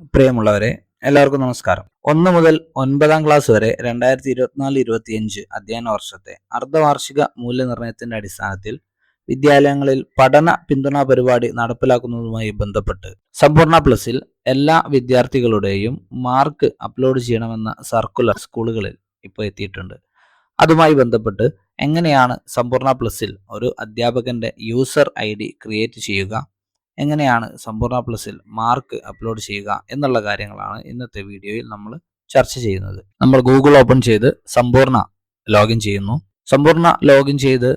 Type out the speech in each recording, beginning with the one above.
പ്രിയമുള്ളവരെ എല്ലാവർക്കും നമസ്കാരം. ഒന്ന് മുതൽ ഒൻപതാം ക്ലാസ് വരെ രണ്ടായിരത്തി ഇരുപത്തിനാല് ഇരുപത്തിയഞ്ച് അധ്യയന വർഷത്തെ അർദ്ധവാർഷിക മൂല്യനിർണയത്തിന്റെ അടിസ്ഥാനത്തിൽ വിദ്യാലയങ്ങളിൽ പഠന പിന്തുണാ പരിപാടി നടപ്പിലാക്കുന്നതുമായി ബന്ധപ്പെട്ട് സമ്പൂർണ പ്ലസിൽ എല്ലാ വിദ്യാർത്ഥികളുടെയും മാർക്ക് അപ്ലോഡ് ചെയ്യണമെന്ന സർക്കുലർ സ്കൂളുകളിൽ ഇപ്പോൾ എത്തിയിട്ടുണ്ട്. അതുമായി ബന്ധപ്പെട്ട് എങ്ങനെയാണ് സമ്പൂർണ പ്ലസിൽ ഒരു അധ്യാപകന്റെ യൂസർ ഐ ക്രിയേറ്റ് ചെയ്യുക എങ്ങനെയാണ് സമ്പൂർണ പ്ലസിൽ മാർക്ക് അപ്ലോഡ് ചെയ്യുക എന്നുള്ള കാര്യങ്ങളാണ് ഇന്നത്തെ വീഡിയോയിൽ നമ്മൾ ചർച്ച ചെയ്യുന്നത്. നമ്മൾ ഗൂഗിൾ ഓപ്പൺ ചെയ്ത് സമ്പൂർണ ലോഗിൻ ചെയ്യുന്നു. സമ്പൂർണ ലോഗിൻ ചെയ്ത്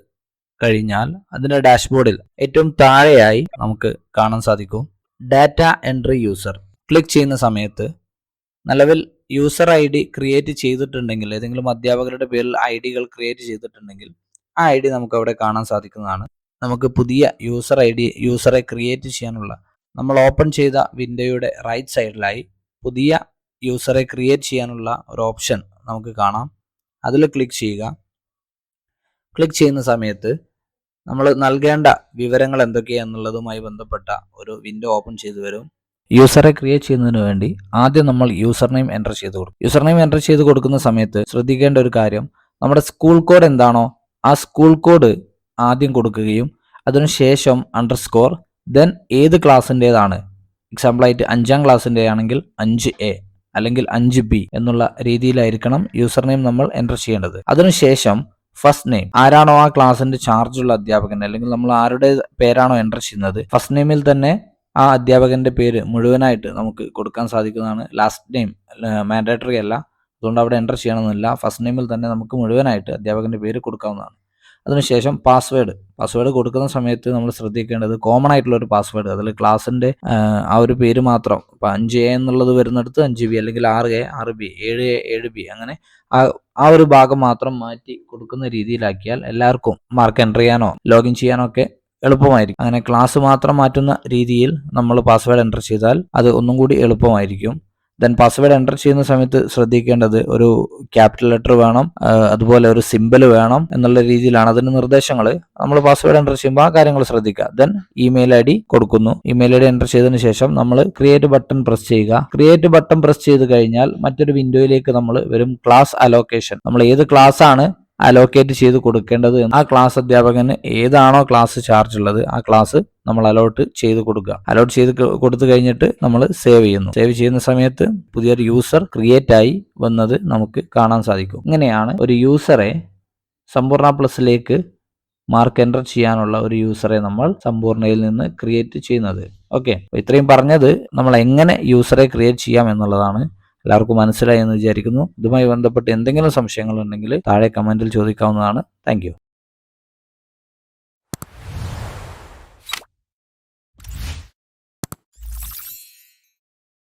കഴിഞ്ഞാൽ അതിന്റെ ഡാഷ്ബോർഡിൽ ഏറ്റവും താഴെയായി നമുക്ക് കാണാൻ സാധിക്കും. ഡാറ്റ എൻട്രി യൂസർ ക്ലിക്ക് ചെയ്യുന്ന സമയത്ത് നിലവിൽ യൂസർ ഐ ഡി ക്രിയേറ്റ് ചെയ്തിട്ടുണ്ടെങ്കിൽ ഏതെങ്കിലും അധ്യാപകരുടെ പേരിൽ ഐ ഡികൾ ക്രിയേറ്റ് ചെയ്തിട്ടുണ്ടെങ്കിൽ ആ ഐ ഡി നമുക്ക് അവിടെ കാണാൻ സാധിക്കുന്നതാണ്. നമുക്ക് പുതിയ യൂസർ ഐ ഡി യൂസറെ ക്രിയേറ്റ് ചെയ്യാനുള്ള നമ്മൾ ഓപ്പൺ ചെയ്ത വിൻഡോയുടെ റൈറ്റ് സൈഡിലായി പുതിയ യൂസറെ ക്രിയേറ്റ് ചെയ്യാനുള്ള ഒരു ഓപ്ഷൻ നമുക്ക് കാണാം. അതിൽ ക്ലിക്ക് ചെയ്യുക. ക്ലിക്ക് ചെയ്യുന്ന സമയത്ത് നമ്മൾ നൽകേണ്ട വിവരങ്ങൾ എന്തൊക്കെയാണെന്നുള്ളതുമായി ബന്ധപ്പെട്ട ഒരു വിൻഡോ ഓപ്പൺ ചെയ്തു വരും. യൂസറെ ക്രിയേറ്റ് ചെയ്യുന്നതിന് വേണ്ടി ആദ്യം നമ്മൾ യൂസർ നെയിം എന്റർ ചെയ്ത് കൊടുക്കും. യൂസർ നെയിം എന്റർ ചെയ്ത് കൊടുക്കുന്ന സമയത്ത് ശ്രദ്ധിക്കേണ്ട ഒരു കാര്യം നമ്മുടെ സ്കൂൾ കോഡ് എന്താണോ ആ സ്കൂൾ കോഡ് ആദ്യം കൊടുക്കുകയും അതിനുശേഷം അണ്ടർസ്കോർ ദെൻ ഏത് ക്ലാസ്സിന്റെതാണ് എക്സാമ്പിളായിട്ട് അഞ്ചാം ക്ലാസ്സിന്റെ ആണെങ്കിൽ അഞ്ച് എ അല്ലെങ്കിൽ അഞ്ച് ബി എന്നുള്ള രീതിയിലായിരിക്കണം യൂസർ നെയിം നമ്മൾ എന്റർ ചെയ്യേണ്ടത്. അതിനുശേഷം ഫസ്റ്റ് നെയിം ആരാണോ ആ ക്ലാസ്സിന്റെ ചാർജുള്ള അധ്യാപകൻ അല്ലെങ്കിൽ നമ്മൾ ആരുടെ പേരാണോ എന്റർ ചെയ്യുന്നത് ഫസ്റ്റ് നെയിമിൽ തന്നെ ആ അധ്യാപകന്റെ പേര് മുഴുവനായിട്ട് നമുക്ക് കൊടുക്കാൻ സാധിക്കുന്നതാണ്. ലാസ്റ്റ് നെയിം മാൻഡേറ്ററി അല്ല. അതുകൊണ്ട് അവിടെ എന്റർ ചെയ്യണമെന്നില്ല. ഫസ്റ്റ് നെയിമിൽ തന്നെ നമുക്ക് മുഴുവനായിട്ട് അധ്യാപകന്റെ പേര് കൊടുക്കാവുന്നതാണ്. അതിനുശേഷം പാസ്വേഡ് പാസ്വേഡ് കൊടുക്കുന്ന സമയത്ത് നമ്മൾ ശ്രദ്ധിക്കേണ്ടത് കോമൺ ആയിട്ടുള്ള ഒരു പാസ്വേഡ് അതിൽ ക്ലാസ്സിന്റെ ആ ഒരു പേര് മാത്രം. ഇപ്പം അഞ്ച് എ എന്നുള്ളത് വരുന്നിടത്ത് അഞ്ച് ബി അല്ലെങ്കിൽ ആറ് എ ആറ് ബി ഏഴ് എ ഏഴ് ബി അങ്ങനെ ആ ആ ഒരു ഭാഗം മാത്രം മാറ്റി കൊടുക്കുന്ന രീതിയിലാക്കിയാൽ എല്ലാവർക്കും മാർക്ക് എന്റർ ചെയ്യാനോ ലോഗിൻ ചെയ്യാനോ ഒക്കെ എളുപ്പമായിരിക്കും. അങ്ങനെ ക്ലാസ് മാത്രം മാറ്റുന്ന രീതിയിൽ നമ്മൾ പാസ്വേഡ് എന്റർ ചെയ്താൽ അത് ഒന്നും കൂടി എളുപ്പമായിരിക്കും. ദെൻ പാസ്വേഡ് എന്റർ ചെയ്യുന്ന സമയത്ത് ശ്രദ്ധിക്കേണ്ടത് ഒരു ക്യാപിറ്റൽ ലെറ്റർ വേണം അതുപോലെ ഒരു സിമ്പിൾ വേണം എന്നുള്ള രീതിയിലാണ് അതിന്റെ നിർദ്ദേശങ്ങൾ നമ്മൾ പാസ്വേഡ് എന്റർ ചെയ്യുമ്പോൾ ആ കാര്യങ്ങൾ ശ്രദ്ധിക്കുക. ദെൻ ഇമെയിൽ ഐ ഡി കൊടുക്കുന്നു. ഇമെയിൽ ഐ ഡി എന്റർ ചെയ്തതിന് ശേഷം നമ്മൾ ക്രിയേറ്റ് ബട്ടൺ പ്രസ് ചെയ്യുക. ക്രിയേറ്റ് ബട്ടൺ പ്രസ് ചെയ്ത് കഴിഞ്ഞാൽ മറ്റൊരു വിൻഡോയിലേക്ക് നമ്മൾ വരും ക്ലാസ് അലോക്കേഷൻ നമ്മൾ ഏത് ക്ലാസ് ആണ് അലോക്കേറ്റ് ചെയ്ത് കൊടുക്കേണ്ടത് ആ ക്ലാസ് അധ്യാപകന് ഏതാണോ ക്ലാസ് ചാർജ് ഉള്ളത് ആ ക്ലാസ് നമ്മൾ അലോട്ട് ചെയ്ത് കൊടുക്കുക. അലോട്ട് ചെയ്ത് കൊടുത്തു കഴിഞ്ഞിട്ട് നമ്മൾ സേവ് ചെയ്യുന്നു. സേവ് ചെയ്യുന്ന സമയത്ത് പുതിയൊരു യൂസർ ക്രിയേറ്റ് ആയി വന്നത് നമുക്ക് കാണാൻ സാധിക്കും. ഇങ്ങനെയാണ് ഒരു യൂസറെ സമ്പൂർണ പ്ലസിലേക്ക് മാർക്ക് എന്റർ ചെയ്യാനുള്ള ഒരു യൂസറെ നമ്മൾ സമ്പൂർണയിൽ നിന്ന് ക്രിയേറ്റ് ചെയ്യുന്നത്. ഓക്കെ ഇത്രയും പറഞ്ഞത് നമ്മൾ എങ്ങനെ യൂസറെ ക്രിയേറ്റ് ചെയ്യാം എന്നുള്ളതാണ് എല്ലാവർക്കും മനസ്സിലായി എന്ന് വിചാരിക്കുന്നു. ഇതുമായി ബന്ധപ്പെട്ട് എന്തെങ്കിലും സംശയങ്ങൾ ഉണ്ടെങ്കിൽ താഴെ കമന്റിൽ ചോദിക്കാവുന്നതാണ്. താങ്ക്